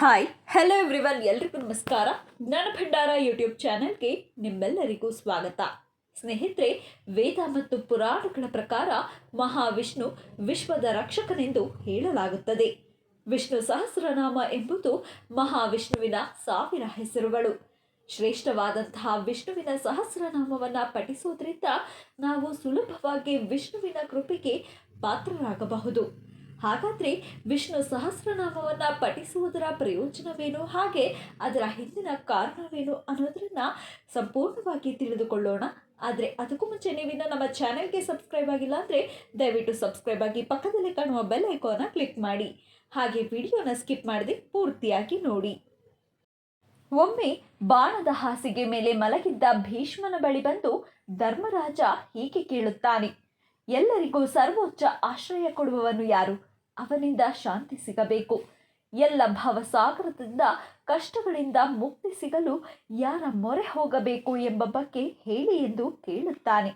Hi hello everyone ಎಲ್ರಿಗೂ ನಮಸ್ಕಾರ. ಜ್ಞಾನ ಭಂಡಾರ ಯೂಟ್ಯೂಬ್ ಚಾನೆಲ್ಗೆ ನಿಮ್ಮೆಲ್ಲರಿಗೂ ಸ್ವಾಗತ. ಸ್ನೇಹಿತರೆ, ವೇದ ಮತ್ತು ಪುರಾಣಗಳ ಪ್ರಕಾರ ಮಹಾವಿಷ್ಣು ವಿಶ್ವದ ರಕ್ಷಕನೆಂದು ಹೇಳಲಾಗುತ್ತದೆ. ವಿಷ್ಣು ಸಹಸ್ರನಾಮ ಎಂಬುದು ಮಹಾವಿಷ್ಣುವಿನ ಸಾವಿರ ಹೆಸರುಗಳು. ಶ್ರೇಷ್ಠವಾದಂತಹ ವಿಷ್ಣುವಿನ ಸಹಸ್ರನಾಮವನ್ನು ಪಠಿಸೋದ್ರಿಂದ ನಾವು ಸುಲಭವಾಗಿ ವಿಷ್ಣುವಿನ ಕೃಪೆಗೆ ಪಾತ್ರರಾಗಬಹುದು. ಹಾಗಾದರೆ ವಿಷ್ಣು ಸಹಸ್ರನಾಮವನ್ನು ಪಠಿಸುವುದರ ಪ್ರಯೋಜನವೇನು? ಹಾಗೆ ಅದರ ಹಿಂದಿನ ಕಾರಣವೇನು ಅನ್ನೋದನ್ನು ಸಂಪೂರ್ಣವಾಗಿ ತಿಳಿದುಕೊಳ್ಳೋಣ. ಆದರೆ ಅದಕ್ಕೂ ಮುಂಚೆ ನೀವಿನ್ನ ನಮ್ಮ ಚಾನೆಲ್ಗೆ ಸಬ್ಸ್ಕ್ರೈಬ್ ಆಗಿಲ್ಲ ಅಂದರೆ ದಯವಿಟ್ಟು ಸಬ್ಸ್ಕ್ರೈಬ್ ಆಗಿ ಪಕ್ಕದಲ್ಲಿ ಕಾಣುವ ಬೆಲ್ ಐಕಾನ ಕ್ಲಿಕ್ ಮಾಡಿ. ಹಾಗೆ ವಿಡಿಯೋನ ಸ್ಕಿಪ್ ಮಾಡದೆ ಪೂರ್ತಿಯಾಗಿ ನೋಡಿ. ಒಮ್ಮೆ ಬಾಣದ ಹಾಸಿಗೆ ಮೇಲೆ ಮಲಗಿದ್ದ ಭೀಷ್ಮನ ಬಳಿ ಬಂದು ಧರ್ಮರಾಜ ಹೀಗೆ ಕೇಳುತ್ತಾನೆ ಎಲ್ಲರಿಗೂ ಸರ್ವೋಚ್ಚ ಆಶ್ರಯ ಕೊಡುವವನು ಯಾರು? ಅವನಿಂದ ಶಾಂತಿ ಸಿಗಬೇಕು. ಎಲ್ಲ ಭಾವಸಾಗರದಿಂದ, ಕಷ್ಟಗಳಿಂದ ಮುಕ್ತಿ ಸಿಗಲು ಯಾರ ಮೊರೆ ಹೋಗಬೇಕು ಎಂಬ ಬಗ್ಗೆ ಹೇಳಿ ಎಂದು ಕೇಳುತ್ತಾನೆ.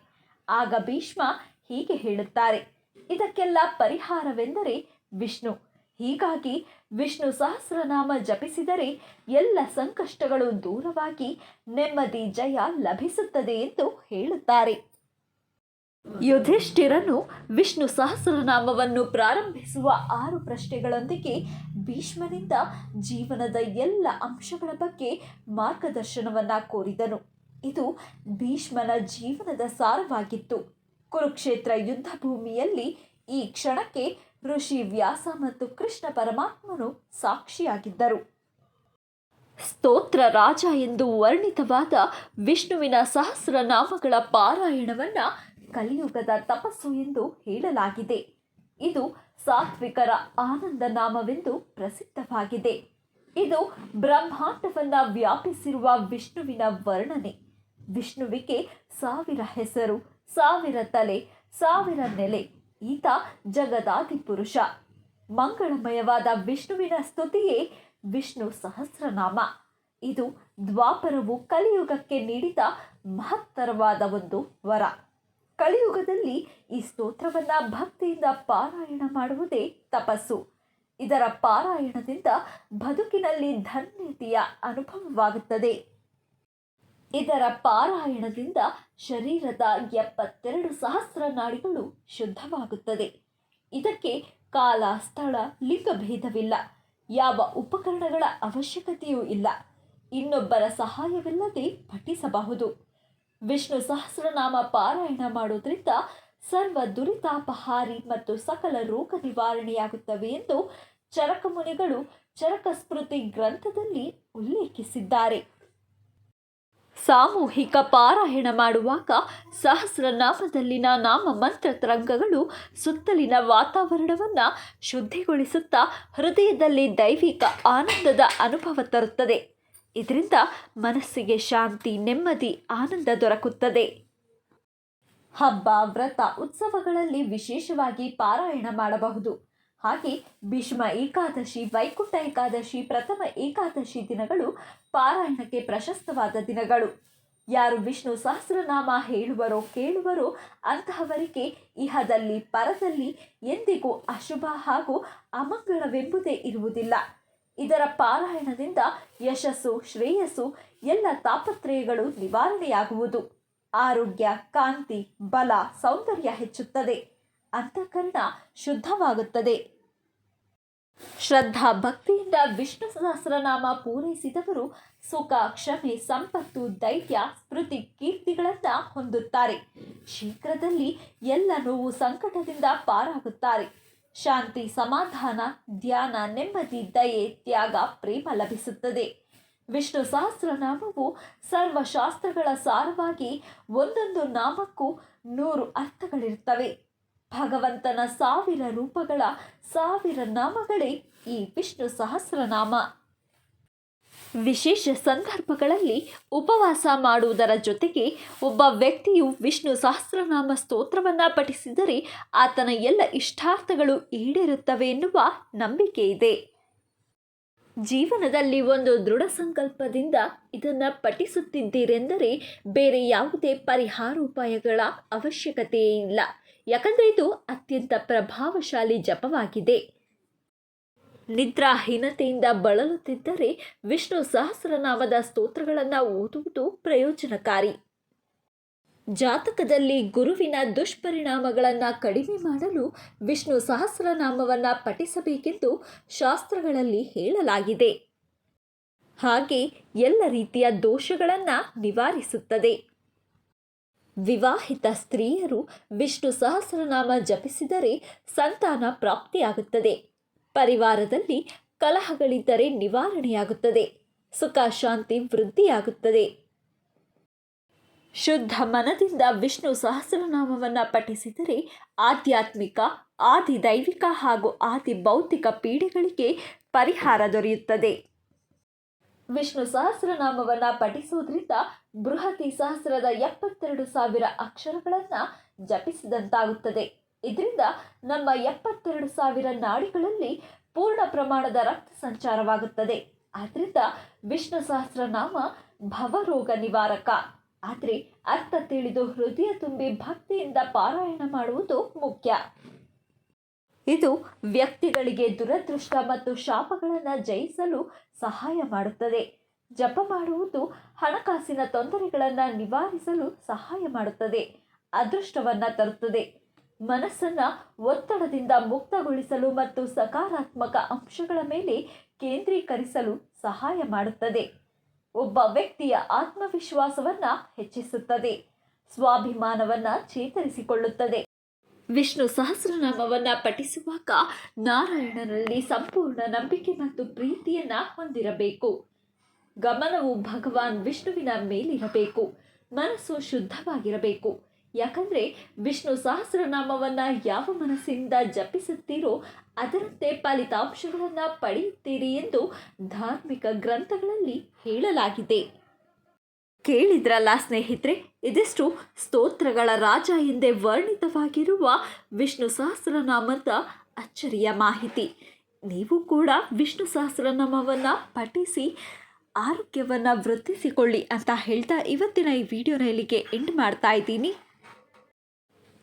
ಆಗ ಭೀಷ್ಮ ಹೀಗೆ ಹೇಳುತ್ತಾರೆ, ಇದಕ್ಕೆಲ್ಲ ಪರಿಹಾರವೆಂದರೆ ವಿಷ್ಣು. ಹೀಗಾಗಿ ವಿಷ್ಣು ಸಹಸ್ರನಾಮ ಜಪಿಸಿದರೆ ಎಲ್ಲ ಸಂಕಷ್ಟಗಳು ದೂರವಾಗಿ ನೆಮ್ಮದಿ, ಜಯ ಲಭಿಸುತ್ತದೆ ಎಂದು ಹೇಳುತ್ತಾರೆ. ಯುಧಿಷ್ಠಿರನು ವಿಷ್ಣು ಸಹಸ್ರನಾಮವನ್ನು ಪ್ರಾರಂಭಿಸುವ ಆರು ಪ್ರಶ್ನೆಗಳೊಂದಿಗೆ ಭೀಷ್ಮನಿಂದ ಜೀವನದ ಎಲ್ಲ ಅಂಶಗಳ ಬಗ್ಗೆ ಮಾರ್ಗದರ್ಶನವನ್ನು ಕೋರಿದನು. ಇದು ಭೀಷ್ಮನ ಜೀವನದ ಸಾರವಾಗಿತ್ತು. ಕುರುಕ್ಷೇತ್ರ ಯುದ್ಧ ಭೂಮಿಯಲ್ಲಿ ಈ ಕ್ಷಣಕ್ಕೆ ಋಷಿ ವ್ಯಾಸ ಮತ್ತು ಕೃಷ್ಣ ಪರಮಾತ್ಮನು ಸಾಕ್ಷಿಯಾಗಿದ್ದರು. ಸ್ತೋತ್ರ ರಾಜ ಎಂದು ವರ್ಣಿತವಾದ ವಿಷ್ಣುವಿನ ಸಹಸ್ರನಾಮಗಳ ಪಾರಾಯಣವನ್ನ ಕಲಿಯುಗದ ತಪಸ್ಸು ಎಂದು ಹೇಳಲಾಗಿದೆ. ಇದು ಸಾತ್ವಿಕರ ಆನಂದ ನಾಮವೆಂದು ಪ್ರಸಿದ್ಧವಾಗಿದೆ. ಇದು ಬ್ರಹ್ಮಾಂಡವನ್ನ ವ್ಯಾಪಿಸಿರುವ ವಿಷ್ಣುವಿನ ವರ್ಣನೆ. ವಿಷ್ಣುವಿಗೆ ಸಾವಿರ ಹೆಸರು, ಸಾವಿರ ತಲೆ, ಸಾವಿರ ನೆಲೆ, ಈತ ಜಗದಾದಿ ಪುರುಷ. ಮಂಗಳಮಯವಾದ ವಿಷ್ಣುವಿನ ಸ್ತುತಿಯೇ ವಿಷ್ಣು ಸಹಸ್ರನಾಮ. ಇದು ದ್ವಾಪರವು ಕಲಿಯುಗಕ್ಕೆ ನೀಡಿದ ಮಹತ್ತರವಾದ ಒಂದು ವರ. ಕಲಿಯುಗದಲ್ಲಿ ಈ ಸ್ತೋತ್ರವನ್ನು ಭಕ್ತಿಯಿಂದ ಪಾರಾಯಣ ಮಾಡುವುದೇ ತಪಸ್ಸು. ಇದರ ಪಾರಾಯಣದಿಂದ ಬದುಕಿನಲ್ಲಿ ಧನ್ಯತೆಯ ಅನುಭವವಾಗುತ್ತದೆ. ಇದರ ಪಾರಾಯಣದಿಂದ ಶರೀರದ ಎಪ್ಪತ್ತೆರಡು ಸಹಸ್ರ ನಾಡಿಗಳು ಶುದ್ಧವಾಗುತ್ತದೆ. ಇದಕ್ಕೆ ಕಾಲ, ಸ್ಥಳ ಲಿಂಗಭೇದವಿಲ್ಲ ಯಾವ ಉಪಕರಣಗಳ ಅವಶ್ಯಕತೆಯೂ ಇಲ್ಲ. ಇನ್ನೊಬ್ಬರ ಸಹಾಯವಿಲ್ಲದೆ ಪಠಿಸಬಹುದು. ವಿಷ್ಣು ಸಹಸ್ರನಾಮ ಪಾರಾಯಣ ಮಾಡೋದ್ರಿಂದ ಸರ್ವ ದುರಿತಾಪಹಾರಿ ಮತ್ತು ಸಕಲ ರೋಗ ನಿವಾರಣೆಯಾಗುತ್ತವೆ ಎಂದು ಚರಕ ಮುನಿಗಳು ಚರಕ ಸ್ಮೃತಿ ಗ್ರಂಥದಲ್ಲಿ ಉಲ್ಲೇಖಿಸಿದ್ದಾರೆ. ಸಾಮೂಹಿಕ ಪಾರಾಯಣ ಮಾಡುವಾಗ ಸಹಸ್ರನಾಮದಲ್ಲಿನ ನಾಮ ಮಂತ್ರ ತರಂಗಗಳು ಸುತ್ತಲಿನ ವಾತಾವರಣವನ್ನು ಶುದ್ಧಿಗೊಳಿಸುತ್ತಾ ಹೃದಯದಲ್ಲಿ ದೈವಿಕ ಆನಂದದ ಅನುಭವ ತರುತ್ತದೆ. ಇದರಿಂದ ಮನಸ್ಸಿಗೆ ಶಾಂತಿ, ನೆಮ್ಮದಿ, ಆನಂದ ದೊರಕುತ್ತದೆ. ಹಬ್ಬ, ವ್ರತ, ಉತ್ಸವಗಳಲ್ಲಿ ವಿಶೇಷವಾಗಿ ಪಾರಾಯಣ ಮಾಡಬಹುದು. ಹಾಗೆ ಭೀಷ್ಮ ಏಕಾದಶಿ, ವೈಕುಂಠ ಏಕಾದಶಿ, ಪ್ರಥಮ ಏಕಾದಶಿ ದಿನಗಳು ಪಾರಾಯಣಕ್ಕೆ ಪ್ರಶಸ್ತವಾದ ದಿನಗಳು. ಯಾರು ವಿಷ್ಣು ಸಹಸ್ರನಾಮ ಹೇಳುವರೋ ಕೇಳುವರೋ ಅಂತಹವರಿಗೆ ಇಹದಲ್ಲಿ, ಪರದಲ್ಲಿ ಎಂದಿಗೂ ಅಶುಭ ಹಾಗೂ ಅಮಂಗಳವೆಂಬುದೇ ಇರುವುದಿಲ್ಲ. ಇದರ ಪಾರಾಯಣದಿಂದ ಯಶಸ್ಸು, ಶ್ರೇಯಸ್ಸು, ಎಲ್ಲ ತಾಪತ್ರಯಗಳು ನಿವಾರಣೆಯಾಗುವುದು. ಆರೋಗ್ಯ, ಕಾಂತಿ, ಬಲ, ಸೌಂದರ್ಯ ಹೆಚ್ಚುತ್ತದೆ. ಅಂತಃಕರಣ ಶುದ್ಧವಾಗುತ್ತದೆ. ಶ್ರದ್ಧಾ ಭಕ್ತಿಯಿಂದ ವಿಷ್ಣು ಸಹಸ್ರನಾಮ ಪೂರೈಸಿದವರು ಸುಖ, ಕ್ಷಮೆ, ಸಂಪತ್ತು, ಧೈರ್ಯ, ಸ್ಮೃತಿ, ಕೀರ್ತಿಗಳನ್ನು ಹೊಂದುತ್ತಾರೆ. ಶೀಘ್ರದಲ್ಲಿ ಎಲ್ಲ ನೋವು ಸಂಕಟದಿಂದ ಪಾರಾಗುತ್ತಾರೆ. ಶಾಂತಿ, ಸಮಾಧಾನ, ಧ್ಯಾನ, ನೆಮ್ಮದಿ, ದಯೆ, ತ್ಯಾಗ, ಪ್ರೇಮ ಲಭಿಸುತ್ತದೆ. ವಿಷ್ಣು ಸಹಸ್ರನಾಮವು ಸರ್ವಶಾಸ್ತ್ರಗಳ ಸಾರವಾಗಿ ಒಂದೊಂದು ನಾಮಕ್ಕೂ ನೂರು ಅರ್ಥಗಳಿರ್ತವೆ. ಭಗವಂತನ ಸಾವಿರ ರೂಪಗಳ ಸಾವಿರ ನಾಮಗಳೇ ಈ ವಿಷ್ಣು ಸಹಸ್ರನಾಮ. ವಿಶೇಷ ಸಂದರ್ಭಗಳಲ್ಲಿ ಉಪವಾಸ ಮಾಡುವುದರ ಜೊತೆಗೆ ಒಬ್ಬ ವ್ಯಕ್ತಿಯು ವಿಷ್ಣು ಸಹಸ್ರನಾಮ ಸ್ತೋತ್ರವನ್ನು ಪಠಿಸಿದರೆ ಆತನ ಎಲ್ಲ ಇಷ್ಟಾರ್ಥಗಳು ಈಡೇರುತ್ತವೆ ಎನ್ನುವ ನಂಬಿಕೆ ಇದೆ. ಜೀವನದಲ್ಲಿ ಒಂದು ದೃಢ ಸಂಕಲ್ಪದಿಂದ ಇದನ್ನು ಪಠಿಸುತ್ತಿದ್ದೀರೆಂದರೆ ಬೇರೆ ಯಾವುದೇ ಪರಿಹಾರೋಪಾಯಗಳ ಅವಶ್ಯಕತೆಯೇ ಇಲ್ಲ. ಯಾಕಂದರೆ ಇದು ಅತ್ಯಂತ ಪ್ರಭಾವಶಾಲಿ ಜಪವಾಗಿದೆ. ನಿದ್ರಾಹೀನತೆಯಿಂದ ಬಳಲುತ್ತಿದ್ದರೆ ವಿಷ್ಣು ಸಹಸ್ರನಾಮದ ಸ್ತೋತ್ರಗಳನ್ನು ಓದುವುದು ಪ್ರಯೋಜನಕಾರಿ. ಜಾತಕದಲ್ಲಿ ಗುರುವಿನ ದುಷ್ಪರಿಣಾಮಗಳನ್ನು ಕಡಿಮೆ ಮಾಡಲು ವಿಷ್ಣು ಸಹಸ್ರನಾಮವನ್ನು ಪಠಿಸಬೇಕೆಂದು ಶಾಸ್ತ್ರಗಳಲ್ಲಿ ಹೇಳಲಾಗಿದೆ. ಹಾಗೆ ಎಲ್ಲ ರೀತಿಯ ದೋಷಗಳನ್ನು ನಿವಾರಿಸುತ್ತದೆ. ವಿವಾಹಿತ ಸ್ತ್ರೀಯರು ವಿಷ್ಣು ಸಹಸ್ರನಾಮ ಜಪಿಸಿದರೆ ಸಂತಾನ ಪ್ರಾಪ್ತಿಯಾಗುತ್ತದೆ. ಪರಿವಾರದಲ್ಲಿ ಕಲಹಗಳಿದ್ದರೆ ನಿವಾರಣೆಯಾಗುತ್ತದೆ, ಸುಖ, ಶಾಂತಿ ವೃದ್ಧಿಯಾಗುತ್ತದೆ. ಶುದ್ಧ ಮನದಿಂದ ವಿಷ್ಣು ಸಹಸ್ರನಾಮವನ್ನು ಪಠಿಸಿದರೆ ಆಧ್ಯಾತ್ಮಿಕ ಆದಿ ದೈವಿಕ ಹಾಗೂ ಆದಿ ಭೌತಿಕ ಪೀಡೆಗಳಿಗೆ ಪರಿಹಾರ ದೊರೆಯುತ್ತದೆ. ವಿಷ್ಣು ಸಹಸ್ರನಾಮವನ್ನು ಪಠಿಸುವುದರಿಂದ ಬೃಹತಿ ಸಹಸ್ರದ ಎಪ್ಪತ್ತೆರಡು ಸಾವಿರ ಅಕ್ಷರಗಳನ್ನು ಜಪಿಸಿದಂತಾಗುತ್ತದೆ. ಇದರಿಂದ ನಮ್ಮ ಎಪ್ಪತ್ತೆರಡು ಸಾವಿರ ನಾಡಿಗಳಲ್ಲಿ ಪೂರ್ಣ ಪ್ರಮಾಣದ ರಕ್ತ ಸಂಚಾರವಾಗುತ್ತದೆ. ಆದ್ದರಿಂದ ವಿಷ್ಣು ಸಹಸ್ರನಾಮ ಭವರೋಗ ನಿವಾರಕ. ಆದರೆ ಅರ್ಥ ತಿಳಿದು ಹೃದಯ ತುಂಬಿ ಭಕ್ತಿಯಿಂದ ಪಾರಾಯಣ ಮಾಡುವುದು ಮುಖ್ಯ. ಇದು ವ್ಯಕ್ತಿಗಳಿಗೆ ದುರದೃಷ್ಟ ಮತ್ತು ಶಾಪಗಳನ್ನು ಜಯಿಸಲು ಸಹಾಯ ಮಾಡುತ್ತದೆ. ಜಪ ಮಾಡುವುದು ಹಣಕಾಸಿನ ತೊಂದರೆಗಳನ್ನು ನಿವಾರಿಸಲು ಸಹಾಯ ಮಾಡುತ್ತದೆ. ಅದೃಷ್ಟವನ್ನು ತರುತ್ತದೆ. ಮನಸ್ಸನ್ನು ಒತ್ತಡದಿಂದ ಮುಕ್ತಗೊಳಿಸಲು ಮತ್ತು ಸಕಾರಾತ್ಮಕ ಅಂಶಗಳ ಮೇಲೆ ಕೇಂದ್ರೀಕರಿಸಲು ಸಹಾಯ ಮಾಡುತ್ತದೆ. ಒಬ್ಬ ವ್ಯಕ್ತಿಯ ಆತ್ಮವಿಶ್ವಾಸವನ್ನು ಹೆಚ್ಚಿಸುತ್ತದೆ. ಸ್ವಾಭಿಮಾನವನ್ನು ಚೇತರಿಸಿಕೊಳ್ಳುತ್ತದೆ. ವಿಷ್ಣು ಸಹಸ್ರನಾಮವನ್ನು ಪಠಿಸುವಾಗ ನಾರಾಯಣನಲ್ಲಿ ಸಂಪೂರ್ಣ ನಂಬಿಕೆ ಮತ್ತು ಪ್ರೀತಿಯನ್ನು ಹೊಂದಿರಬೇಕು. ಗಮನವು ಭಗವಾನ್ ವಿಷ್ಣುವಿನ ಮೇಲಿರಬೇಕು. ಮನಸ್ಸು ಶುದ್ಧವಾಗಿರಬೇಕು. ಯಾಕಂದರೆ ವಿಷ್ಣು ಸಹಸ್ರನಾಮವನ್ನು ಯಾವ ಮನಸ್ಸಿಂದ ಜಪಿಸುತ್ತೀರೋ ಅದರಂತೆ ಫಲಿತಾಂಶಗಳನ್ನು ಪಡೆಯುತ್ತೀರಿ ಎಂದು ಧಾರ್ಮಿಕ ಗ್ರಂಥಗಳಲ್ಲಿ ಹೇಳಲಾಗಿದೆ. ಕೇಳಿದ್ರಲ್ಲ ಸ್ನೇಹಿತರೆ, ಇದಿಷ್ಟು ಸ್ತೋತ್ರಗಳ ರಾಜ ಎಂದೇ ವರ್ಣಿತವಾಗಿರುವ ವಿಷ್ಣು ಸಹಸ್ರನಾಮದ ಅಚ್ಚರಿಯ ಮಾಹಿತಿ. ನೀವು ಕೂಡ ವಿಷ್ಣು ಸಹಸ್ರನಾಮವನ್ನು ಪಠಿಸಿ, ಆರೋಗ್ಯವನ್ನು ವೃದ್ಧಿಸಿಕೊಳ್ಳಿ ಅಂತ ಹೇಳ್ತಾ ಇವತ್ತಿನ ಈ ವಿಡಿಯೋನ ಇಲ್ಲಿಗೆ ಎಂಡ್ ಮಾಡ್ತಾ ಇದ್ದೀನಿ.